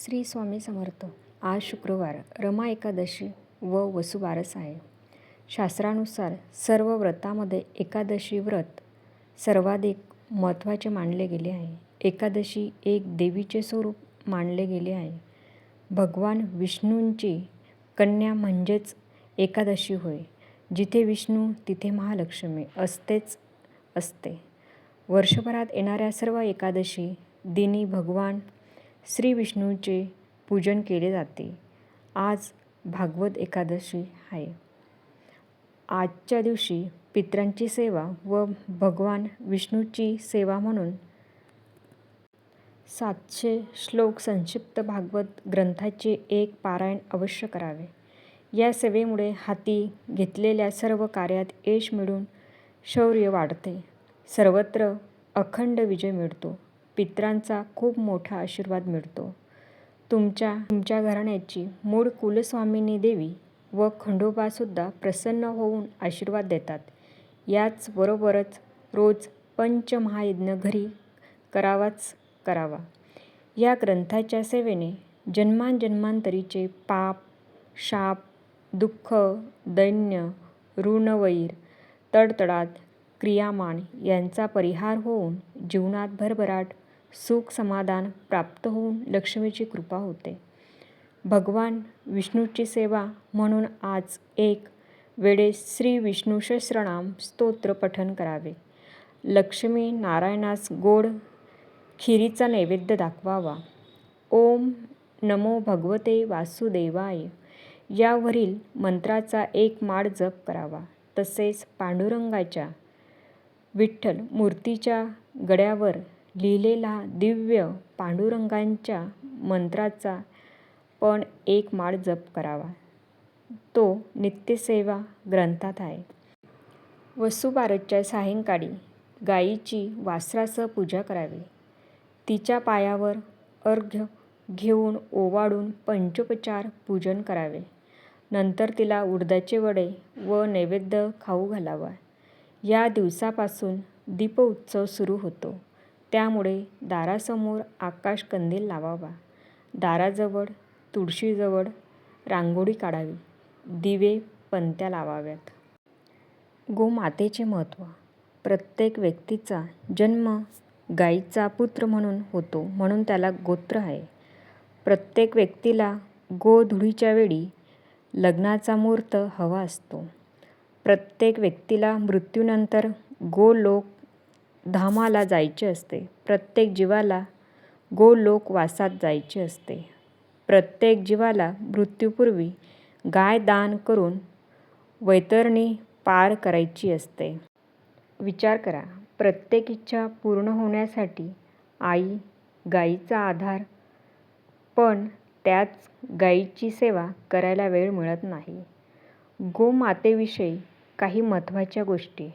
श्री स्वामी समर्थ. आज शुक्रवार रमा एकादशी व वसुबारस आहे. शास्त्रानुसार सर्व व्रतामध्ये एकादशी व्रत सर्वाधिक महत्त्वाचे मानले गेले आहे. एकादशी एक देवीचे स्वरूप मानले गेले आहे. भगवान विष्णूंची कन्या म्हणजेच एकादशी होय. जिथे विष्णू तिथे महालक्ष्मी असतेच असते. वर्षभरात येणाऱ्या सर्व एकादशी दिनी भगवान श्री विष्णूचे पूजन केले जाते. आज भागवत एकादशी आहे. आजच्या दिवशी पित्रांची सेवा व भगवान विष्णूची सेवा म्हणून सातशे श्लोक संक्षिप्त भागवत ग्रंथाचे एक पारायण अवश्य करावे. या सेवेमुळे हाती घेतलेल्या सर्व कार्यात यश मिळून शौर्य वाढते. सर्वत्र अखंड विजय मिळतो. पित्रांचा खूप मोठा आशीर्वाद मिळतो. तुमच्या तुमच्या घराण्याची मूळ कुलस्वामिनी देवी व खंडोबासुद्धा प्रसन्न होऊन आशीर्वाद देतात. याचबरोबरच रोज पंचमहायज्ञ घरी करावाच करावा. या ग्रंथाच्या सेवेने जन्मांजन्मांतरीचे पाप शाप दुःख दैन्य ऋणवैर तडतडात क्रियामान यांचा परिहार होऊन जीवनात भरभराट सुख समाधान प्राप्त होऊन लक्ष्मीची कृपा होते. भगवान विष्णूची सेवा म्हणून आज एक वेळेस श्री विष्णू सहस्रनाम स्तोत्र पठन करावे. लक्ष्मी नारायणास गोड खिरीचा नैवेद्य दाखवावा. ओम नमो भगवते वासुदेवाय. यावरील मंत्राचा एक माळ जप करावा. तसेच पांडुरंगाच्या विठ्ठल मूर्तीच्या गड्यावर लिहिलेला दिव्य पांडुरंगांच्या मंत्राचा पण एक माळ जप करावा. तो नित्यसेवा ग्रंथात आहे. वसुबारसच्या सायंकाळी गायीची वासरासह पूजा करावी. तिच्या पायावर अर्घ्य घेऊन ओवाळून पंचोपचार पूजन करावे. नंतर तिला उडदाचे वडे व नैवेद्य खाऊ घालावा. या दिवसापासून दीपोत्सव सुरू होतो. त्यामुळे दारासमोर आकाशकंदील लावावा. दाराजवळ तुळशीजवळ रांगोळी काढावी. दिवे पणत्या लावाव्यात. गोमातेचे महत्त्व प्रत्येक व्यक्तीचा जन्म गायीचा पुत्र म्हणून होतो म्हणून त्याला गोत्र आहे. प्रत्येक व्यक्तीला गोधुळीच्या वेळी लग्नाचा मुहूर्त हवा असतो. प्रत्येक व्यक्तीला मृत्यूनंतर गोलोक धामाला जायचे असते. प्रत्येक जीवाला गोलोकवासात जायचे असते. प्रत्येक जीवाला मृत्यूपूर्वी गाय दान करून वैतरणी पार करायची असते. विचार करा प्रत्येक इच्छा पूर्ण होण्यासाठी आई गायीचा आधार पण त्याच गायीची सेवा करायला वेळ मिळत नाही. गोमातेविषयी काही महत्त्वाच्या गोष्टी.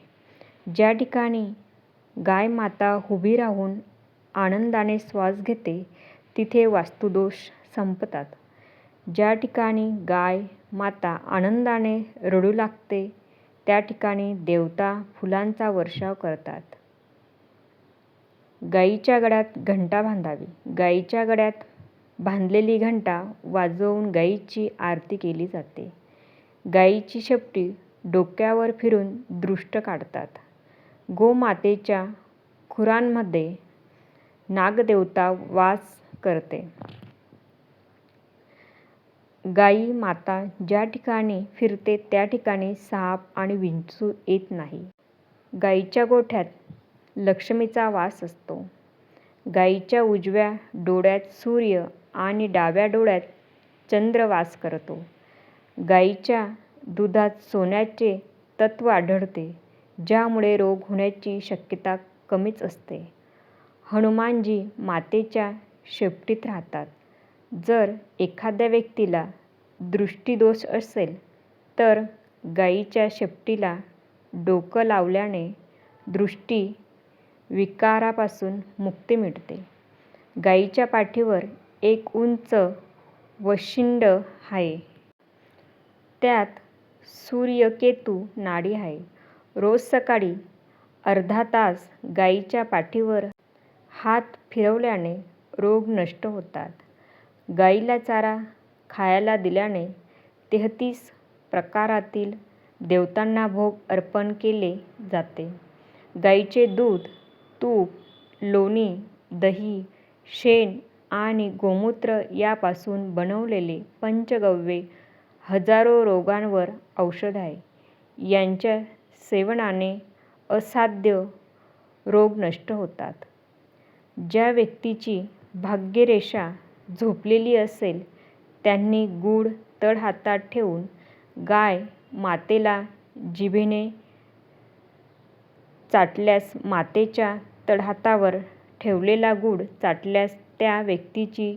ज्या ठिकाणी गाय माता उभी राहून आनंदाने श्वास घेते तिथे वास्तुदोष संपतात. ज्या ठिकाणी गाय माता आनंदाने रडू लागते त्या ठिकाणी देवता फुलांचा वर्षाव करतात. गाईच्या गळ्यात घंटा बांधावी. गाईच्या गळ्यात बांधलेली घंटा वाजवून गाईची आरती केली जाते. गाईची शेपटी डोक्यावर फिरून दृष्ट काढतात. गोमातेच्या खुरांमध्ये नागदेवता वास करते. गाई माता ज्या ठिकाणी फिरते त्या ठिकाणी साप आणि विंचू येत नाही. गाईच्या गोठ्यात लक्ष्मीचा वास असतो. गाईच्या उजव्या डोळ्यात सूर्य आणि डाव्या डोळ्यात चंद्र वास करतो. गाईच्या दुधात सोन्याचे तत्व आढळते. ज्यामुळे रोग होण्याची शक्यता कमीच असते. हनुमानजी मातेच्या शेपटीत राहतात. जर एखाद्या व्यक्तीला दृष्टीदोष असेल तर गाईच्या शेपटीला डोकं लावल्याने दृष्टी विकारापासून मुक्ती मिळते. गाईच्या पाठीवर एक उंच वशिंड आहे. त्यात सूर्यकेतू नाडी आहे. रोज सकाळी अर्धा तास गाईच्या पाठीवर हात फिरवल्याने रोग नष्ट होतात गाईला चारा खायला दिल्याने तेहतीस प्रकारातील देवतांना भोग अर्पण केले जाते. गाईचे दूध, तूप, लोणी, दही, शेण आणि गोमूत्र यापासून बनवलेले पंचगव्य हजारो रोगांवर औषध आहे. यांच्या सेवनाने असाध्य रोग नष्ट होतात. ज्या व्यक्तीची भाग्यरेषा झोपलेली असेल त्यांनी गूळ तळहातात ठेवून गाय मातेला जिभेने चाटल्यास मातेच्या तळहातावर ठेवलेला गूळ चाटल्यास त्या व्यक्तीची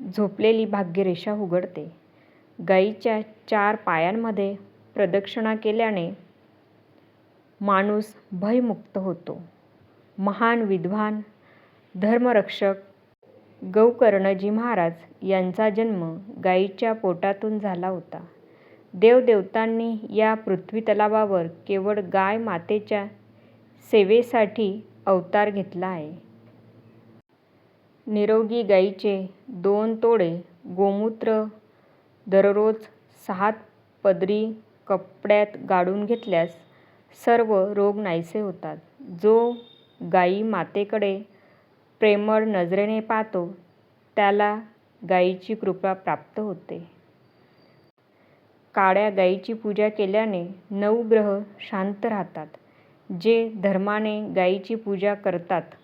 झोपलेली भाग्यरेषा उघडते. गाईच्या चार पायांमध्ये प्रदक्षिणा केल्याने माणूस भयमुक्त होतो. महान विद्वान धर्मरक्षक गौकर्णजी महाराज यांचा जन्म गाईच्या पोटातून झाला होता. देवदेवतांनी या पृथ्वीतलावर केवळ गाय मातेच्या सेवेसाठी अवतार घेतला आहे. निरोगी गाईचे दोन तोडे गोमूत्र दररोज सहा पदरी कपड्यात गाडून घेतल्यास सर्व रोग नाहीसे होतात. जो गाई मातेकडे प्रेमळ नजरेने पाहतो त्याला गाईची कृपा प्राप्त होते. काळ्या गाईची पूजा केल्याने नऊ ग्रह शांत राहतात. जे धर्माने गाईची पूजा करतात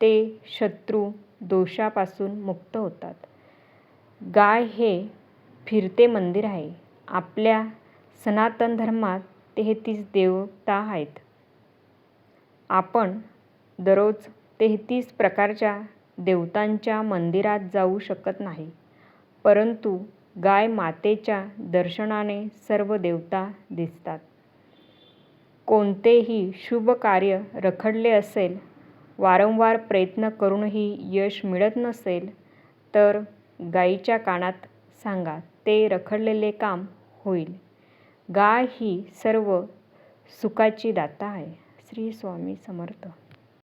ते शत्रू दोषापासून मुक्त होतात. गाय हे फिरते मंदिर आहे. आपल्या सनातन धर्मात तेहतीस देवता आहेत. आपण दररोज तेहतीस प्रकारच्या देवतांच्या मंदिरात जाऊ शकत नाही, परंतु गाय मातेच्या दर्शनाने सर्व देवता दिसतात. कोणतेही शुभ कार्य रखडले असेल, वारंवार प्रयत्न करूनही यश मिळत नसेल तर गाईच्या कानात सांगा ते रखडलेले काम होईल. गाय ही सर्व सुखाची दाता आहे. श्री स्वामी समर्थ